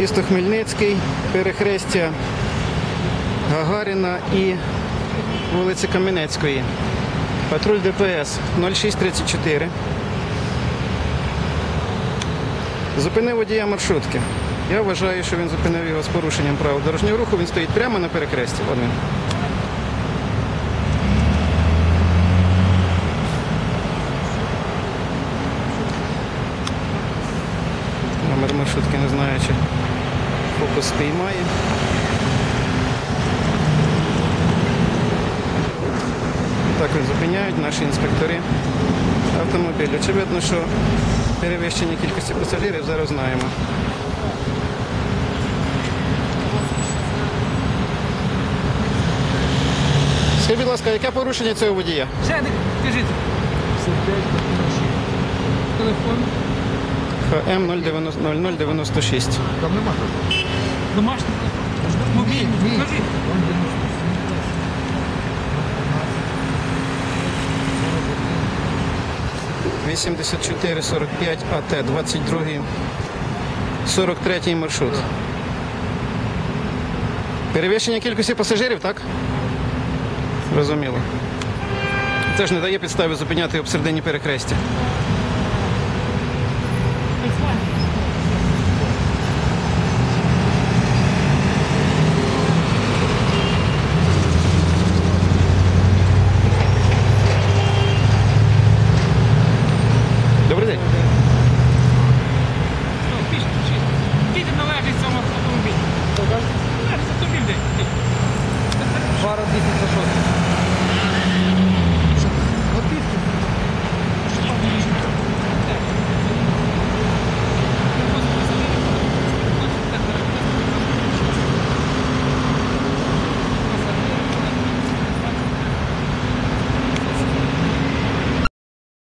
Місто Хмельницький, перехрестя Гагаріна і вулиці Кам'янецької. Патруль ДПС 0634. Зупинив водія маршрутки. Я вважаю, що він зупинив його з порушенням правил дорожнього руху. Він стоїть прямо на перехресті. От він. Номер маршрутки не знаю, чи фокус спіймає. Так зупиняють наші інспектори автомобіль. Очевидно, що перевищення кількості пасажирів зараз знаємо. Скажіть, будь ласка, яке порушення цього водія? Не кажіть. Телефон. ХМ 0096. Там нема такого. Домашній телефон. Мобільний. Кажіть. 8445 АТ, 22 43 маршрут. Перевищення кількості пасажирів, так? Зрозуміло. Це ж не дає підстави зупиняти об середині перехрестя. Добрий день. Ну, Діти належить цьому автомобілю.